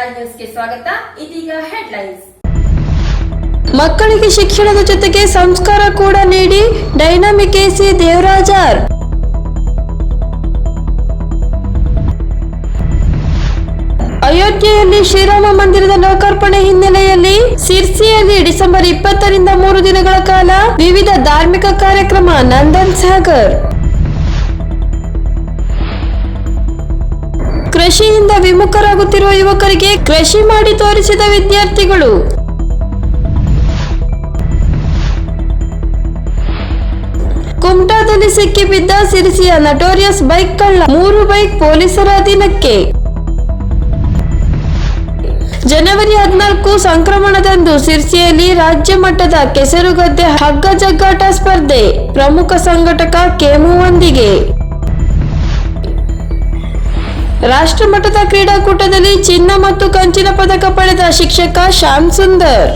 ಸ್ವಾಗತ. ಇದೀಗ ಹೆಡ್ಲೈನ್ಸ್ ಮಕ್ಕಳಿಗೆ ಶಿಕ್ಷಣದ ಜೊತೆಗೆ ಸಂಸ್ಕಾರ ಕೂಡ ನೀಡಿ ಡೈನಾಮಿಕ್ ಎಸಿ ದೇವರಾಜಾರ್. ಅಯೋಧ್ಯೆಯಲ್ಲಿ ಶ್ರೀರಾಮ ಮಂದಿರದ ಲೋಕಾರ್ಪಣೆ ಹಿನ್ನೆಲೆಯಲ್ಲಿ ಸಿರ್ಸಿಯಲ್ಲಿ ಡಿಸೆಂಬರ್ ಇಪ್ಪತ್ತರಿಂದ ಮೂರು ದಿನಗಳ ಕಾಲ ವಿವಿಧ ಧಾರ್ಮಿಕ ಕಾರ್ಯಕ್ರಮ ನಂದನ್ ಸಾಗರ್. ಕೃಷಿಯಿಂದ ವಿಮುಖರಾಗುತ್ತಿರುವ ಯುವಕರಿಗೆ ಕೃಷಿ ಮಾಡಿ ತೋರಿಸಿದ ವಿದ್ಯಾರ್ಥಿಗಳು. ಕುಮಟಾದಲ್ಲಿ ಸಿಕ್ಕಿಬಿದ್ದ ಸಿರಿಸಿಯ ನಟೋರಿಯಸ್ ಬೈಕ್ ಕಳ್ಳ ಮೂರು ಬೈಕ್ ಪೊಲೀಸರ ಅಧೀನಕ್ಕೆ. ಜನವರಿ ಹದಿನಾಲ್ಕು ಸಂಕ್ರಮಣದಂದು ಸಿರ್ಸಿಯಲ್ಲಿ ರಾಜ್ಯ ಮಟ್ಟದ ಕೆಸರುಗದ್ದೆ ಹಗ್ಗ ಜಗ್ಗಾಟ ಸ್ಪರ್ಧೆ ಪ್ರಮುಖ ಸಂಘಟಕ ಕೇಮುವೊಂದಿಗೆ ರಾಷ್ಟ್ರಮಟ್ಟದ ಕ್ರೀಡಾಕೂಟದಲ್ಲಿ ಚಿನ್ನ ಮತ್ತು ಕಂಚಿನ ಪದಕ ಪಡೆದ ಶಿಕ್ಷಕ ಶ್ಯಾಮ್ ಸುಂದರ್.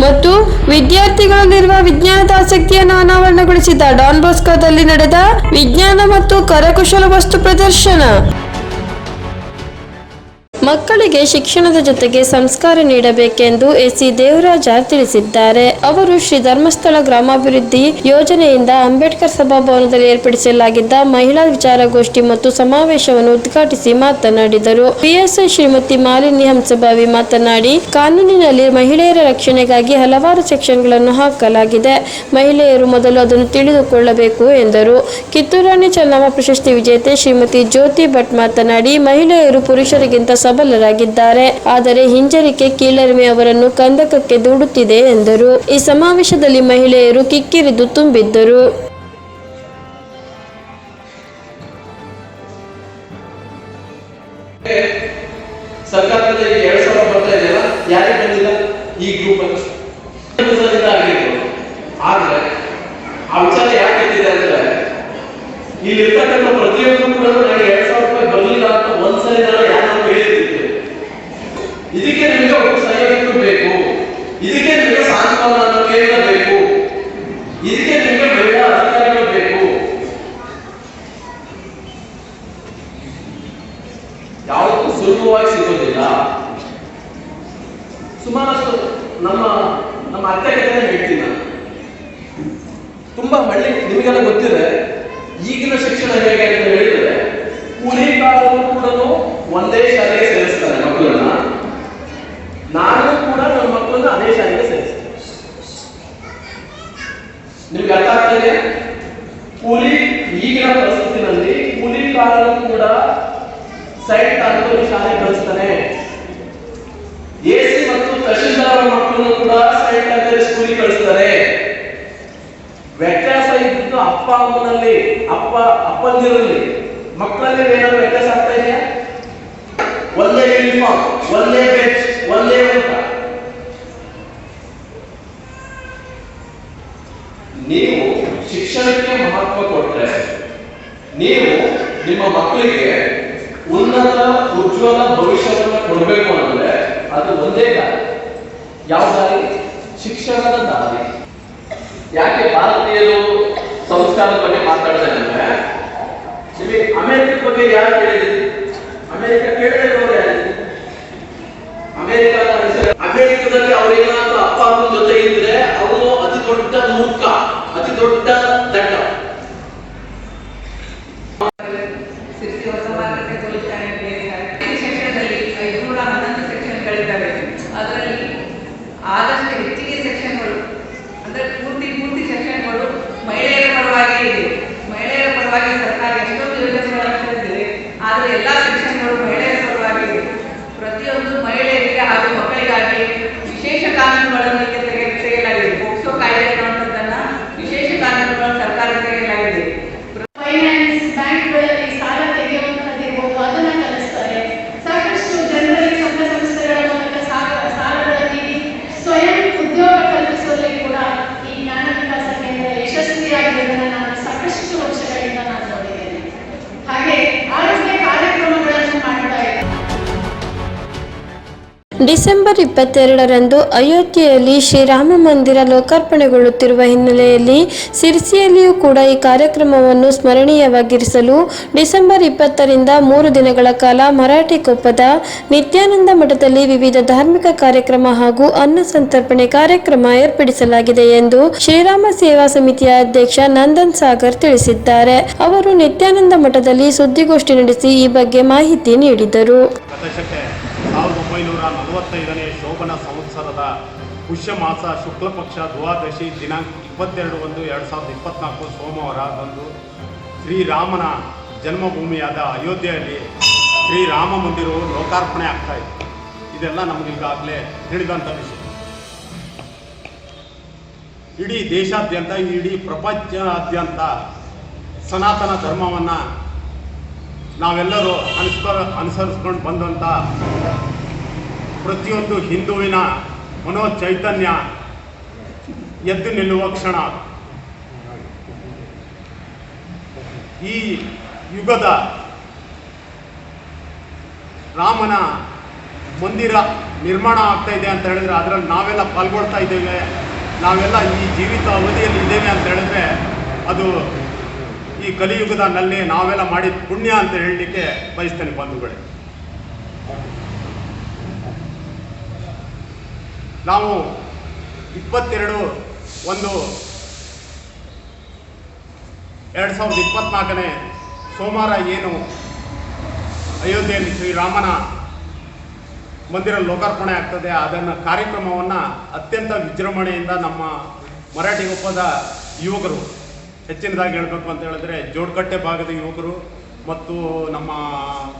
ಮತ್ತು ವಿದ್ಯಾರ್ಥಿಗಳಲ್ಲಿರುವ ವಿಜ್ಞಾನದ ಆಸಕ್ತಿಯನ್ನು ಅನಾವರಣಗೊಳಿಸಿದ ಡಾನ್ ನಡೆದ ವಿಜ್ಞಾನ ಮತ್ತು ಕರಕುಶಲ ವಸ್ತು ಪ್ರದರ್ಶನ. ಮಕ್ಕಳಿಗೆ ಶಿಕ್ಷಣದ ಜೊತೆಗೆ ಸಂಸ್ಕಾರ ನೀಡಬೇಕೆಂದು ಎಸಿ ದೇವರಾಜ ತಿಳಿಸಿದ್ದಾರೆ. ಅವರು ಶ್ರೀ ಧರ್ಮಸ್ಥಳ ಗ್ರಾಮಾಭಿವೃದ್ಧಿ ಯೋಜನೆಯಿಂದ ಅಂಬೇಡ್ಕರ್ ಸಭಾಭವನದಲ್ಲಿ ಏರ್ಪಡಿಸಲಾಗಿದ್ದ ಮಹಿಳಾ ವಿಚಾರಗೋಷ್ಠಿ ಮತ್ತು ಸಮಾವೇಶವನ್ನು ಉದ್ಘಾಟಿಸಿ ಮಾತನಾಡಿದರು. ಪಿಎಸ್ಐ ಶ್ರೀಮತಿ ಮಾಲಿನಿ ಹಂಸಭಾವಿ ಮಾತನಾಡಿ, ಕಾನೂನಿನಲ್ಲಿ ಮಹಿಳೆಯರ ರಕ್ಷಣೆಗಾಗಿ ಹಲವಾರು ಸೆಕ್ಷನ್ಗಳನ್ನು ಹಾಕಲಾಗಿದೆ. ಮಹಿಳೆಯರು ಮೊದಲು ಅದನ್ನು ತಿಳಿದುಕೊಳ್ಳಬೇಕು ಎಂದರು. ಕಿತ್ತೂರಾಣಿ ಚೆನ್ನಮ್ಮ ಪ್ರಶಸ್ತಿ ವಿಜೇತೆ ಶ್ರೀಮತಿ ಜ್ಯೋತಿ ಭಟ್ ಮಾತನಾಡಿ, ಮಹಿಳೆಯರು ಪುರುಷರಿಗಿಂತ ಸಬಲರಾಗಿದ್ದಾರೆ. ಆದರೆ ಹಿಂಜರಿಕೆ ಕೀಳರಿಮೆ ಅವರನ್ನು ಕಂದಕಕ್ಕೆ ದೂಡುತ್ತಿದೆ ಎಂದರು. ಈ ಸಮಾವೇಶದಲ್ಲಿ ಮಹಿಳೆಯರು ಕಿಕ್ಕಿರಿದು ತುಂಬಿದ್ದರು. ಈ ಯಾಕೆ ಎತ್ತಿದೆ ಅಂದ್ರೆ ಇಲ್ಲಿ ಇರ್ತಕ್ಕಂಥ ಪ್ರತಿಯೊಂದು ಕೂಡ ನನಗೆ ಎರಡ್ ಸಾವಿರ ರೂಪಾಯಿ ಬರಲಿಲ್ಲ ಅಂತ ಒಂದ್ಸರಿ ನಾನು ಯಾರು ಹೇಳಿರ್ತಿದ್ದೆ ಇದಕ್ಕೆ ನಿಮಗೆ ಒಬ್ಬ ಸಹಾಯಕರು ಬೇಕು ಇದಕ್ಕೆ ನಿಮಗೆ ಸಾಂತ್ವನ ಅನ್ನೋ ಕೇಂದ್ರ ಬೇಕು ಇದಕ್ಕೆ ನಿಮಗೆ ಮಹಿಳಾ ಅಧಿಕಾರಿಗಳು ಬೇಕು ಯಾವತ್ತೂ ಸುಲಭವಾಗಿ ಸಿಗೋದಿಲ್ಲ ಸುಮಾರಷ್ಟು ನಮ್ಮ ನಮ್ಮ ಅತ್ತೆ ಕಥೆನ ಹೇಳ್ತೀನಿ ನಾನು ತುಂಬಾ ಹಳ್ಳಿ ನಿಮಗೆಲ್ಲ ಗೊತ್ತಿದೆ ಈಗಿನ ಶಿಕ್ಷಣ ಹೇಗೆ ಅಂತ ಹೇಳಿದ್ರೆ ಕೂಲಿ ಕಾಲರು ಕೂಡ ಒಂದೇ ಶಾಲೆಗೆ ಸೇರಿಸ್ತಾರೆ ಮಕ್ಕಳನ್ನ. ನಾನು ಕೂಡ ನನ್ನ ಮಕ್ಕಳನ್ನ ಅದೇ ಶಾಲೆಗೆ ಸೇರಿಸ್ತೇನೆ. ನಿಮ್ಗೆ ಅರ್ಥ ಆಗ್ತದೆ ಕೂಲಿ ಈಗಿನ ಪರಿಸ್ಥಿತಿನಲ್ಲಿ ಕೂಲಿ ಕಾಲರು ಕೂಡ ಸೈಡ್ ತಾಲೂಕು ಶಾಲೆ ಕಳಿಸ್ತಾನೆ. ಎಸಿ ಮತ್ತು ತಹಶೀಲ್ದಾರ್ ಮಕ್ಕಳನ್ನು ಕೂಡ ಸೈಟ್ ತಾಲೂಕು ಸ್ಕೂಲಿಗೆ ಕಳಿಸ್ತಾರೆ. ವ್ಯತ್ಯಾಸ ಇದ್ದು ಅಪ್ಪ ಅಮ್ಮನಲ್ಲಿ, ಅಪ್ಪ, ಅಪ್ಪಂದಿರಲ್ಲಿ. ಮಕ್ಕಳಲ್ಲಿ ಏನಾದ್ರು ವ್ಯತ್ಯಾಸ ಆಗ್ತಾ ಇದೆಯಾ? ಒಂದೇ ಯೂನಿಫಾರ್ಮ್ ಒಂದೇ ಬೆಚ್ ಒಂದೇ ಊಟ. ನೀವು ಶಿಕ್ಷಣಕ್ಕೆ ಮಹತ್ವ ಕೊಟ್ಟರೆ ನೀವು ನಿಮ್ಮ ಮಕ್ಕಳಿಗೆ ಉನ್ನತ, ಉಜ್ವಲ ಭವಿಷ್ಯವನ್ನು ಕೊಡಬೇಕು ಅಂದ್ರೆ ಅದು ಒಂದೇ ದಾರಿ. ಯಾವ ದಾರಿ? ಶಿಕ್ಷಣದ ದಾರಿ. ಯಾಕೆ ಭಾರತೀಯರು ಸಂಸ್ಕಾರದ ಬಗ್ಗೆ ಮಾತಾಡ್ತಾರೆ ಅಂದ್ರೆ ನಿಮಗೆ ಅಮೆರಿಕ ಬಗ್ಗೆ ಯಾರು ಕೇಳಿದ್ರಿ? ಅಮೆರಿಕ ಕೇಳದೇ ಇರೋರು ಯಾರು ಅಮೆರಿಕದಲ್ಲಿ ಅವರೇನಾದ್ರೂ ಅಪ್ಪ ಅಮ್ಮನ ಜೊತೆ ಇದ್ರೆ ಅವನು ಅತಿ ದೊಡ್ಡ ಮೂರ್ಖ, ಅತಿ ದೊಡ್ಡ ಸೆಕ್ಷನ್ಗಳಿದ್ದಾವೆ ಅದರಲ್ಲಿ ಆದಷ್ಟು ಹೆಚ್ಚಿಗೆ ಸೆಕ್ಷನ್ಗಳು, ಅಂದ್ರೆ ಪೂರ್ತಿ ಪೂರ್ತಿ ಸೆಕ್ಷನ್ಗಳು ಮಹಿಳೆಯರ ಪರವಾಗಿ ಇದೆ. ಪರವಾಗಿ ಸರ್ಕಾರ ಎಷ್ಟೊಂದು ಯೋಜನೆಗಳನ್ನು ತಂದಿದೆ ಆದರೆ ಎಲ್ಲ ಸೆಕ್ಷನ್ಗಳು ಮಹಿಳೆಯರ ಪರವಾಗಿ ಪ್ರತಿಯೊಂದು ಮಹಿಳೆಯರಿಗೆ ಹಾಗೂ ಮಕ್ಕಳಿಗಾಗಿ ವಿಶೇಷ ಕಾನೂನುಗಳನ್ನು ಡಿಸೆಂಬರ್ ಇಪ್ಪತ್ತೆರಡರಂದು ಅಯೋಧ್ಯೆಯಲ್ಲಿ ಶ್ರೀರಾಮ ಮಂದಿರ ಲೋಕಾರ್ಪಣೆಗೊಳ್ಳುತ್ತಿರುವ ಹಿನ್ನೆಲೆಯಲ್ಲಿ ಸಿರ್ಸಿಯಲ್ಲಿಯೂ ಕೂಡ ಈ ಕಾರ್ಯಕ್ರಮವನ್ನು ಸ್ಮರಣೀಯವಾಗಿರಿಸಲು ಡಿಸೆಂಬರ್ ಇಪ್ಪತ್ತರಿಂದ ಮೂರು ದಿನಗಳ ಕಾಲ ಮರಾಠಿ ಕೊಪ್ಪದ ನಿತ್ಯಾನಂದ ಮಠದಲ್ಲಿ ವಿವಿಧ ಧಾರ್ಮಿಕ ಕಾರ್ಯಕ್ರಮ ಹಾಗೂ ಅನ್ನ ಸಂತರ್ಪಣೆ ಕಾರ್ಯಕ್ರಮ ಏರ್ಪಡಿಸಲಾಗಿದೆ ಎಂದು ಶ್ರೀರಾಮ ಸೇವಾ ಸಮಿತಿಯ ಅಧ್ಯಕ್ಷ ನಂದನ್ ಸಾಗರ್ ತಿಳಿಸಿದ್ದಾರೆ. ಅವರು ನಿತ್ಯಾನಂದ ಮಠದಲ್ಲಿ ಸುದ್ದಿಗೋಷ್ಠಿ ನಡೆಸಿ ಈ ಬಗ್ಗೆ ಮಾಹಿತಿ ನೀಡಿದರು. ಒಂಬೈನೂರ ನಲವತ್ತೈದನೇ ಶೋಭನ ಸಂವತ್ಸರದ ಪುಷ್ಯ ಮಾಸ ಶುಕ್ಲ ಪಕ್ಷ ದ್ವಾದಶಿ ದಿನಾಂಕ ಇಪ್ಪತ್ತೆರಡು ಒಂದು ಎರಡು ಸಾವಿರದ ಇಪ್ಪತ್ನಾಲ್ಕು ಸೋಮವಾರದಂದು ಶ್ರೀರಾಮನ ಜನ್ಮಭೂಮಿಯಾದ ಅಯೋಧ್ಯೆಯಲ್ಲಿ ಶ್ರೀರಾಮ ಮಂದಿರವು ಲೋಕಾರ್ಪಣೆ ಆಗ್ತಾ ಇತ್ತು ಇದೆಲ್ಲ ನಮಗೆ ಈಗಾಗಲೇ ತಿಳಿದಂಥ ವಿಷಯ. ಇಡೀ ದೇಶಾದ್ಯಂತ, ಇಡೀ ಪ್ರಪಂಚಾದ್ಯಂತ ಸನಾತನ ಧರ್ಮವನ್ನು ನಾವೆಲ್ಲರೂ ಅನುಸ್ಕರ ಅನುಸರಿಸ್ಕೊಂಡು ಬಂದಂಥ ಪ್ರತಿಯೊಂದು ಹಿಂದುವಿನ ಮನೋಚೈತನ್ಯ ಎದ್ದು ನಿಲ್ಲುವ ಕ್ಷಣ. ಈ ಯುಗದ ರಾಮನ ಮಂದಿರ ನಿರ್ಮಾಣ ಆಗ್ತಾ ಇದೆ ಅಂತ ಹೇಳಿದ್ರೆ ಅದರಲ್ಲಿ ನಾವೆಲ್ಲ ಪಾಲ್ಗೊಳ್ತಾ ಇದ್ದೇವೆ. ನಾವೆಲ್ಲ ಈ ಜೀವಿತ ಅವಧಿಯಲ್ಲಿ ಇದ್ದೇವೆ ಅಂತ ಹೇಳಿದ್ರೆ ಅದು ಈ ಕಲಿಯುಗದಲ್ಲಿ ನಾವೆಲ್ಲ ಮಾಡಿದ ಪುಣ್ಯ ಅಂತ ಹೇಳಲಿಕ್ಕೆ ಬಯಸ್ತೇನೆ ಬಂಧುಗಳೇ. ನಾವು ಇಪ್ಪತ್ತೆರಡು ಒಂದು ಎರಡು ಸಾವಿರದ ಇಪ್ಪತ್ನಾಲ್ಕನೇ ಸೋಮವಾರ ಏನು ಅಯೋಧ್ಯೆಯಲ್ಲಿ ಶ್ರೀರಾಮನ ಮಂದಿರ ಲೋಕಾರ್ಪಣೆ ಆಗ್ತದೆ, ಅದನ್ನು ಕಾರ್ಯಕ್ರಮವನ್ನು ಅತ್ಯಂತ ವಿಜೃಂಭಣೆಯಿಂದ ನಮ್ಮ ಮರಾಠಿ ಒಪ್ಪದ ಯುವಕರು, ಹೆಚ್ಚಿನದಾಗಿ ಹೇಳಬೇಕು ಅಂತ ಹೇಳಿದ್ರೆ ಜೋಡ್ಕಟ್ಟೆ ಭಾಗದ ಯುವಕರು ಮತ್ತು ನಮ್ಮ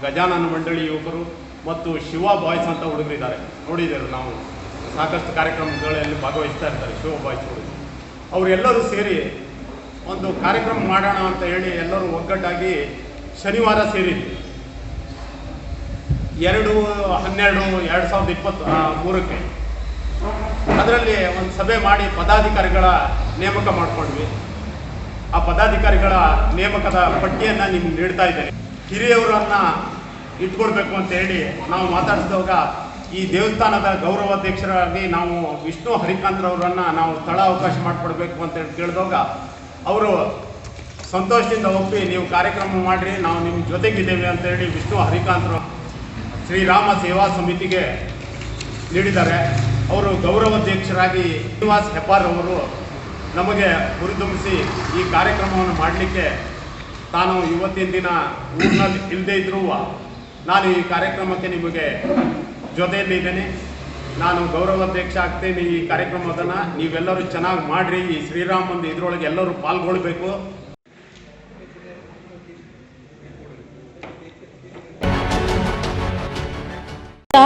ಗಜಾನನ ಮಂಡಳಿ ಯುವಕರು ಮತ್ತು ಶಿವ ಬಾಯ್ಸ್ ಅಂತ ಹುಡುಗರಿದ್ದಾರೆ. ನೋಡಿದ್ದೇವೆ ನಾವು? ಸಾಕಷ್ಟು ಕಾರ್ಯಕ್ರಮಗಳಲ್ಲಿ ಭಾಗವಹಿಸ್ತಾ ಇರ್ತಾರೆ ಶಿವ ಬಾಯ್ಸ್ ಅವರೆಲ್ಲರೂ ಸೇರಿ ಒಂದು ಕಾರ್ಯಕ್ರಮ ಮಾಡೋಣ ಅಂತ ಹೇಳಿ ಎಲ್ಲರೂ ಒಗ್ಗಟ್ಟಾಗಿ ಶನಿವಾರ ಸೇರಿ ಎರಡು ಹನ್ನೆರಡು ಎರಡು ಸಾವಿರದ ಇಪ್ಪತ್ತು ಮೂರಕ್ಕೆ. ಅದರಲ್ಲಿ ಒಂದು ಸಭೆ ಮಾಡಿ ಪದಾಧಿಕಾರಿಗಳ ನೇಮಕ ಮಾಡ್ಕೊಂಡ್ವಿ. ಆ ಪದಾಧಿಕಾರಿಗಳ ನೇಮಕದ ಪಟ್ಟಿಯನ್ನು ನಿಮ್ಗೆ ನೀಡ್ತಾ ಇದ್ದೇನೆ. ಹಿರಿಯವರನ್ನ ಇಟ್ಕೊಳ್ಬೇಕು ಅಂತ ಹೇಳಿ ನಾವು ಮಾತಾಡಿಸಿದಾಗ ಈ ದೇವಸ್ಥಾನದ ಗೌರವಾಧ್ಯಕ್ಷರಾಗಿ ನಾವು ವಿಷ್ಣು ಹರಿಕಾಂತ್ರವರನ್ನು ನಾವು ಸ್ಥಳ ಅವಕಾಶ ಮಾಡಿಕೊಡ್ಬೇಕು ಅಂತ ಹೇಳಿ ಕೇಳಿದಾಗ ಅವರು ಸಂತೋಷದಿಂದ ಒಪ್ಪಿ, ನೀವು ಕಾರ್ಯಕ್ರಮ ಮಾಡಿರಿ, ನಾವು ನಿಮ್ಮ ಜೊತೆಗಿದ್ದೇವೆ ಅಂತ ಹೇಳಿ ವಿಷ್ಣು ಹರಿಕಾಂತ್ರ ಶ್ರೀರಾಮ ಸೇವಾ ಸಮಿತಿಗೆ ನೀಡಿದ್ದಾರೆ. ಅವರು ಗೌರವಾಧ್ಯಕ್ಷರಾಗಿ ಶ್ರೀನಿವಾಸ್ ಹೆಬ್ಬಾರ್ ಅವರು ನಮಗೆ ಹುರಿದುಂಬಿಸಿ ಈ ಕಾರ್ಯಕ್ರಮವನ್ನು ಮಾಡಲಿಕ್ಕೆ ತಾನು ಇವತ್ತಿನ ದಿನ ಊರಿನಲ್ಲಿ ಇಲ್ಲದೇ ಇದ್ರೂ ನಾನು ಈ ಕಾರ್ಯಕ್ರಮಕ್ಕೆ ನಿಮಗೆ ಜೊತೆಯಲ್ಲಿದ್ದೇನೆ ನಾನು ಗೌರವಾಧ್ಯಕ್ಷ ಆಗ್ತೇನೆ ಈ ಕಾರ್ಯಕ್ರಮದನ್ನು ನೀವೆಲ್ಲರೂ ಚೆನ್ನಾಗಿ ಮಾಡಿರಿ ಈ ಶ್ರೀರಾಮಂದು ಇದರೊಳಗೆ ಎಲ್ಲರೂ ಪಾಲ್ಗೊಳ್ಬೇಕು.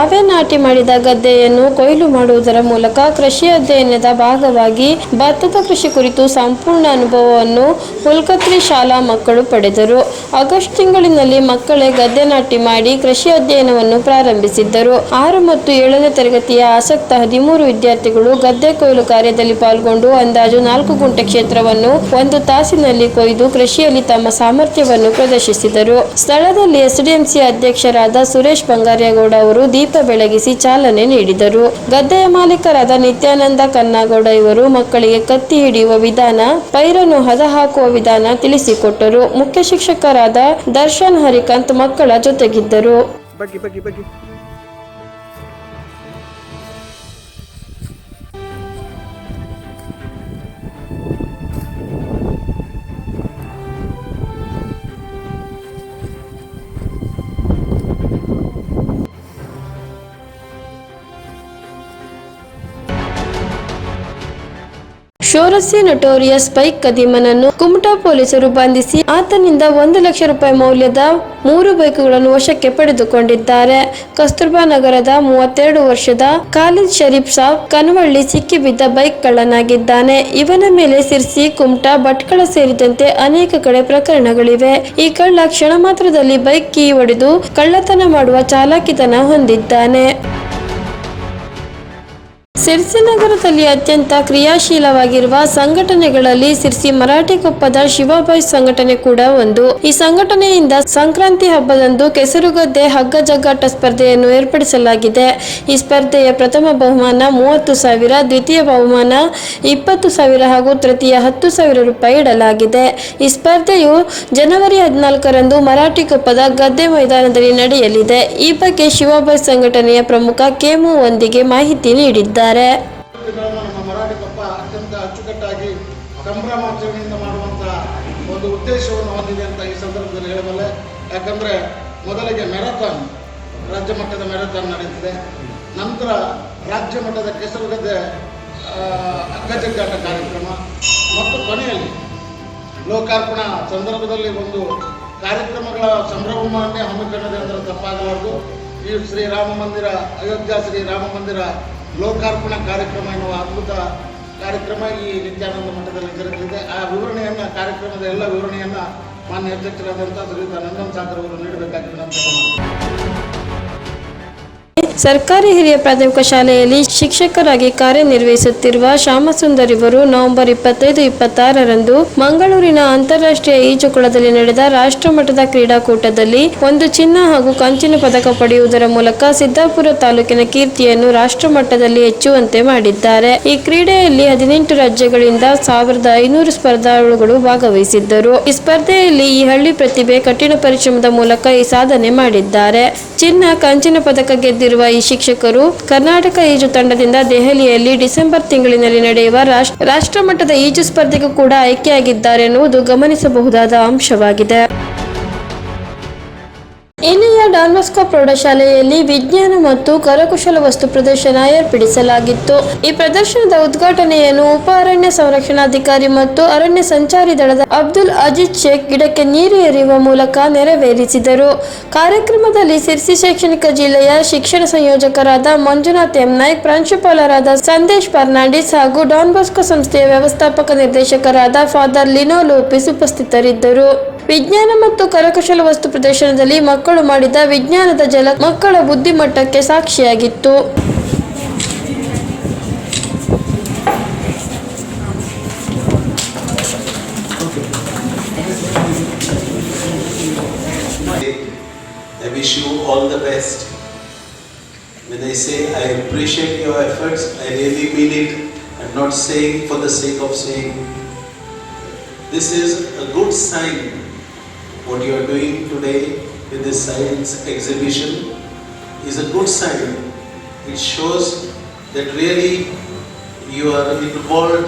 ತಾವೇ ನಾಟಿ ಮಾಡಿದ ಗದ್ದೆಯನ್ನು ಕೊಯ್ಲು ಮಾಡುವುದರ ಮೂಲಕ ಕೃಷಿ ಅಧ್ಯಯನದ ಭಾಗವಾಗಿ ಭತ್ತದ ಕೃಷಿ ಕುರಿತು ಸಂಪೂರ್ಣ ಅನುಭವವನ್ನು ಕುಲ್ಕತ್ರಿ ಶಾಲಾ ಮಕ್ಕಳು ಪಡೆದರು. ಆಗಸ್ಟ್ ತಿಂಗಳಿನಲ್ಲಿ ಮಕ್ಕಳೇ ಗದ್ದೆ ನಾಟಿ ಮಾಡಿ ಕೃಷಿ ಅಧ್ಯಯನವನ್ನು ಪ್ರಾರಂಭಿಸಿದ್ದರು. ಆರು ಮತ್ತು ಏಳನೇ ತರಗತಿಯ ಆಸಕ್ತ ಹದಿಮೂರು ವಿದ್ಯಾರ್ಥಿಗಳು ಗದ್ದೆ ಕೊಯ್ಲು ಕಾರ್ಯದಲ್ಲಿ ಪಾಲ್ಗೊಂಡು ಅಂದಾಜು ನಾಲ್ಕು ಗುಂಟೆ ಕ್ಷೇತ್ರವನ್ನು ಒಂದು ತಾಸಿನಲ್ಲಿ ಕೊಯ್ದು ಕೃಷಿಯಲ್ಲಿ ತಮ್ಮ ಸಾಮರ್ಥ್ಯವನ್ನು ಪ್ರದರ್ಶಿಸಿದರು. ಸ್ಥಳದಲ್ಲಿ ಎಸ್ಡಿಎಂಸಿ ಅಧ್ಯಕ್ಷರಾದ ಸುರೇಶ್ ಬಂಗಾರ್ಯಗೌಡ ಅವರು ದೀಪ ಬೆಳಗಿಸಿ ಚಾಲನೆ ನೀಡಿದರು. ಗದ್ದೆಯ ಮಾಲೀಕರಾದ ನಿತ್ಯಾನಂದ ಕನ್ನಾಗೌಡ ಇವರು ಮಕ್ಕಳಿಗೆ ಕತ್ತಿ ಹಿಡಿಯುವ ವಿಧಾನ, ಪೈರನ್ನು ಹದ ಹಾಕುವ ವಿಧಾನ ತಿಳಿಸಿಕೊಟ್ಟರು. ಮುಖ್ಯ ಶಿಕ್ಷಕರಾದ ದರ್ಶನ್ ಹರಿಕಾಂತ್ ಮಕ್ಕಳ ಜೊತೆಗಿದ್ದರು. ಶೋರಸಿ ನಟೋರಿಯಸ್ ಬೈಕ್ ಕದೀಮನನ್ನು ಕುಮಟಾ ಪೊಲೀಸರು ಬಂಧಿಸಿ ಆತನಿಂದ ಒಂದು ಲಕ್ಷ ರೂಪಾಯಿ ಮೌಲ್ಯದ ಮೂರು ಬೈಕುಗಳನ್ನು ವಶಕ್ಕೆ ಪಡೆದುಕೊಂಡಿದ್ದಾರೆ. ಕಸ್ತೂರ್ಬಾ ನಗರದ ಮೂವತ್ತೆರಡು ವರ್ಷದ ಖಾಲಿದ್ ಶರೀಫ್ ಸಾಬ್ ಕನವಳ್ಳಿ ಸಿಕ್ಕಿಬಿದ್ದ ಬೈಕ್ ಕಳ್ಳನಾಗಿದ್ದಾನೆ ಇವನ ಮೇಲೆ ಸಿರ್ಸಿ, ಕುಮಟಾ, ಭಟ್ಕಳ ಸೇರಿದಂತೆ ಅನೇಕ ಕಡೆ ಪ್ರಕರಣಗಳಿವೆ. ಈ ಕಳ್ಳ ಕ್ಷಣ ಮಾತ್ರದಲ್ಲಿ ಬೈಕ್ ಕೀ ಒಡೆದು ಕಳ್ಳತನ ಮಾಡುವ ಚಾಲಾಕಿತನ ಹೊಂದಿದ್ದಾನೆ. ಸಿರ್ಸಿ ನಗರದಲ್ಲಿ ಅತ್ಯಂತ ಕ್ರಿಯಾಶೀಲವಾಗಿರುವ ಸಂಘಟನೆಗಳಲ್ಲಿ ಸಿರ್ಸಿ ಮರಾಠಿ ಕೊಪ್ಪದ ಶಿವಾಬಾಯಿ ಸಂಘಟನೆ ಕೂಡ ಒಂದು. ಈ ಸಂಘಟನೆಯಿಂದ ಸಂಕ್ರಾಂತಿ ಹಬ್ಬದಂದು ಕೆಸರುಗದ್ದೆ ಹಗ್ಗ ಜಗ್ಗಾಟ ಸ್ಪರ್ಧೆಯನ್ನು ಏರ್ಪಡಿಸಲಾಗಿದೆ. ಈ ಸ್ಪರ್ಧೆಯ ಪ್ರಥಮ ಬಹುಮಾನ ಮೂವತ್ತು ಸಾವಿರ, ದ್ವಿತೀಯ ಬಹುಮಾನ ಇಪ್ಪತ್ತು ಸಾವಿರ ಹಾಗೂ ತೃತೀಯ ಹತ್ತು ಸಾವಿರ ರೂಪಾಯಿ ಇಡಲಾಗಿದೆ. ಈ ಸ್ಪರ್ಧೆಯು ಜನವರಿ ಹದಿನಾಲ್ಕರಂದು ಮರಾಠಿ ಕೊಪ್ಪದ ಗದ್ದೆ ಮೈದಾನದಲ್ಲಿ ನಡೆಯಲಿದೆ. ಈ ಬಗ್ಗೆ ಶಿವಾಬಾಯಿ ಸಂಘಟನೆಯ ಪ್ರಮುಖ ಕೆಮು ಒಂದಿಗೆ ಮಾಹಿತಿ ನೀಡಿದ್ದಾರೆ. ನಮ್ಮ ಮರಾಠಿ ಅತ್ಯಂತ ಅಚ್ಚುಕಟ್ಟಾಗಿ ಮಾಡುವಂತಹ ಒಂದು ಉದ್ದೇಶವನ್ನು ಹೊಂದಿದೆ ಅಂತ ಈ ಸಂದರ್ಭದಲ್ಲಿ ಹೇಳಬಲ್ಲೆ. ಯಾಕಂದರೆ ಮೊದಲಿಗೆ ಮ್ಯಾರಥಾನ್, ರಾಜ್ಯ ಮಟ್ಟದ ಮ್ಯಾರಥಾನ್ ನಡೆಯುತ್ತಿದೆ. ನಂತರ ರಾಜ್ಯ ಮಟ್ಟದ ಕೆಸರುಗದ್ದೆ ಗದ್ದೆ ಹಗ್ಗಜಗ್ಗಾಟ ಕಾರ್ಯಕ್ರಮ. ಮತ್ತು ಕೊನೆಯಲ್ಲಿ ಲೋಕಾರ್ಪಣ ಸಂದರ್ಭದಲ್ಲಿ ಒಂದು ಕಾರ್ಯಕ್ರಮಗಳ ಸಂಭ್ರಮವನ್ನೇ ಹಮ್ಮಿಕೊಂಡಿದೆ ಅಂದರೆ ತಪ್ಪಾಗಲಾರದು. ಈ ಶ್ರೀರಾಮ ಮಂದಿರ, ಅಯೋಧ್ಯ ಶ್ರೀರಾಮ ಮಂದಿರ ಲೋಕಾರ್ಪಣಾ ಕಾರ್ಯಕ್ರಮ ಎನ್ನುವ ಅದ್ಭುತ ಕಾರ್ಯಕ್ರಮ ಈ ನಿತ್ಯಾನಂದ ಮಠದಲ್ಲಿ ಜರುಗಲಿದೆ ಆ ವಿವರಣೆಯನ್ನು, ಕಾರ್ಯಕ್ರಮದ ಎಲ್ಲ ವಿವರಣೆಯನ್ನು ಮಾನ್ಯ ಅಧ್ಯಕ್ಷರಾದಂಥ ಶ್ರೀಯುತ ನಂದನ್ ಸಾಗರ್ ಅವರು ನೀಡಬೇಕಾಗಿದೆ ನನ್ನ ಸರ್ಕಾರಿ ಹಿರಿಯ ಪ್ರಾಥಮಿಕ ಶಾಲೆಯಲ್ಲಿ ಶಿಕ್ಷಕರಾಗಿ ಕಾರ್ಯನಿರ್ವಹಿಸುತ್ತಿರುವ ಶ್ಯಾಮಸುಂದರ್ ಇವರು ನವೆಂಬರ್ ಇಪ್ಪತ್ತೈದು, ಇಪ್ಪತ್ತಾರರಂದು ಮಂಗಳೂರಿನ ಅಂತಾರಾಷ್ಟ್ರೀಯ ಈಜುಕೊಳದಲ್ಲಿ ನಡೆದ ರಾಷ್ಟ್ರಮಟ್ಟದ ಕ್ರೀಡಾಕೂಟದಲ್ಲಿ ಒಂದು ಚಿನ್ನ ಹಾಗೂ ಕಂಚಿನ ಪದಕ ಪಡೆಯುವುದರ ಮೂಲಕ ಸಿದ್ದಾಪುರ ತಾಲೂಕಿನ ಕೀರ್ತಿಯನ್ನು ರಾಷ್ಟ್ರಮಟ್ಟದಲ್ಲಿ ಹೆಚ್ಚುವಂತೆ ಮಾಡಿದ್ದಾರೆ. ಈ ಕ್ರೀಡೆಯಲ್ಲಿ ಹದಿನೆಂಟು ರಾಜ್ಯಗಳಿಂದ ಸಾವಿರದ ಐನೂರು ಸ್ಪರ್ಧಾಳುಗಳು ಭಾಗವಹಿಸಿದ್ದರು. ಈ ಸ್ಪರ್ಧೆಯಲ್ಲಿ ಈ ಹಳ್ಳಿ ಪ್ರತಿಭೆ ಕಠಿಣ ಪರಿಶ್ರಮದ ಮೂಲಕ ಈ ಸಾಧನೆ ಮಾಡಿದ್ದಾರೆ. ಚಿನ್ನ, ಕಂಚಿನ ಪದಕ ಗೆದ್ದಿರುವ ಈ ಶಿಕ್ಷಕರು ಕರ್ನಾಟಕ ಈಜು ತಂಡದಿಂದ ದೆಹಲಿಯಲ್ಲಿ ಡಿಸೆಂಬರ್ ತಿಂಗಳಿನಲ್ಲಿ ನಡೆಯುವ ರಾಷ್ಟ್ರ, ರಾಷ್ಟ್ರಮಟ್ಟದ ಈಜು ಸ್ಪರ್ಧೆಗೂ ಕೂಡ ಆಯ್ಕೆಯಾಗಿದ್ದಾರೆ ಎನ್ನುವುದು ಗಮನಿಸಬಹುದಾದ ಅಂಶವಾಗಿದೆ. ಇಲ್ಲಿಯ ಡಾನ್ಬಸ್ಕೋ ಪ್ರೌಢಶಾಲೆಯಲ್ಲಿ ವಿಜ್ಞಾನ ಮತ್ತು ಕರಕುಶಲ ವಸ್ತು ಪ್ರದರ್ಶನ ಏರ್ಪಡಿಸಲಾಗಿತ್ತು. ಈ ಪ್ರದರ್ಶನದ ಉದ್ಘಾಟನೆಯನ್ನು ಉಪ ಅರಣ್ಯ ಸಂರಕ್ಷಣಾಧಿಕಾರಿ ಮತ್ತು ಅರಣ್ಯ ಸಂಚಾರಿ ದಳದ ಅಬ್ದುಲ್ ಅಜಿತ್ ಶೇಖ್ ಗಿಡಕ್ಕೆ ನೀರು ಎರೆಯುವ ಮೂಲಕ ನೆರವೇರಿಸಿದರು. ಕಾರ್ಯಕ್ರಮದಲ್ಲಿ ಸಿರ್ಸಿ ಶೈಕ್ಷಣಿಕ ಜಿಲ್ಲೆಯ ಶಿಕ್ಷಣ ಸಂಯೋಜಕರಾದ ಮಂಜುನಾಥ್ ಎಂ ನಾಯ್ಕ್, ಪ್ರಾಂಶುಪಾಲರಾದ ಸಂದೇಶ್ ಫರ್ನಾಂಡಿಸ್ ಹಾಗೂ ಡಾನ್ಬಸ್ಕೋ ಸಂಸ್ಥೆಯ ವ್ಯವಸ್ಥಾಪಕ ನಿರ್ದೇಶಕರಾದ ಫಾದರ್ ಲಿನೋ ಲೋಪಿಸ್ ಉಪಸ್ಥಿತರಿದ್ದರು. ವಿಜ್ಞಾನ ಮತ್ತು ಕರಕುಶಲ ವಸ್ತು ಪ್ರದರ್ಶನದಲ್ಲಿ ಮಕ್ಕಳು ಮಾಡಿದ ವಿಜ್ಞಾನದ ಜಲ ಮಕ್ಕಳ ಬುದ್ಧಿಮಟ್ಟಕ್ಕೆ ಸಾಕ್ಷಿಯಾಗಿತ್ತು I wish you all. When I say I appreciate your efforts, I really mean it. I'm not saying for the sake of saying. This is a good sign. What you are doing today with this science exhibition is a good sign. It shows that really you are involved